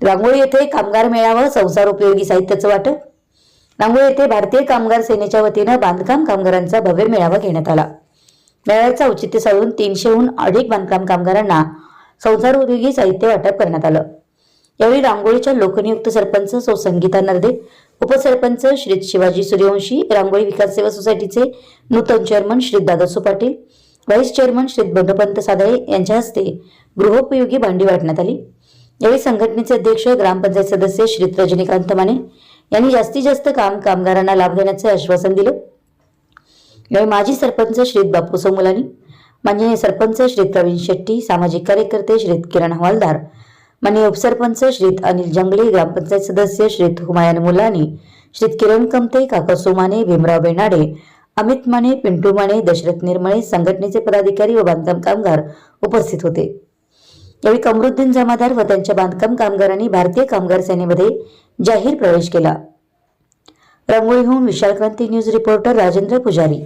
रांगोळी येथे कामगार मेळावा संसार उपयोगी साहित्याचं वाटप. रांगोळी येथे भारतीय कामगार सेनेच्या वतीनं बांधकाम कामगारांचा भव्य मेळावा घेण्यात आला. मेळाव्याचं औचित्य साधून तीनशेहून अधिक बांधकाम कामगारांना संसार उपयोगी साहित्य वाटप करण्यात आलं. यावेळी रांगोळीच्या लोकनियुक्त सरपंच सो संगीता नर्दे उपसरपंच श्री शिवाजी सूर्यवंशी रांगोळी विकास सेवा सोसायटीचे नूतन chairman Shri Dadasu Patil vice chairman Shri Bandpant Sadale यांच्या हस्ते गृहोपयोगी भांडी वाटण्यात आली. यावेळी संघटनेचे अध्यक्ष ग्रामपंचायत सदस्य श्री रजनीकांत माने यांनी जास्तीत जास्त काम कामगारांना लाभ देण्याचे आश्वासन दिले. यावेळी माजी सरपंच श्री बापू सोमुलानी माननीय सरपंच श्री प्रवीण शेट्टी सामाजिक कार्यकर्ते श्री किरण हवालदार माननीय उपसरपंच श्री अनिल जंगले ग्रामपंचायत सदस्य श्री हुमायन मुलानी श्री किरण कमते काका सोमाने भीमराव बेनाडे अमित माने पिंटू माने दशरथ निर्मळे संघटनेचे पदाधिकारी व बांधकाम कामगार उपस्थित होते. यावेळी कमरुद्दीन जमादार व त्यांच्या बांधकाम कामगारांनी भारतीय कामगार सेनेमध्ये जाहीर प्रवेश केला. रंगोळीहून विशाल क्रांती न्यूज रिपोर्टर राजेंद्र पुजारी.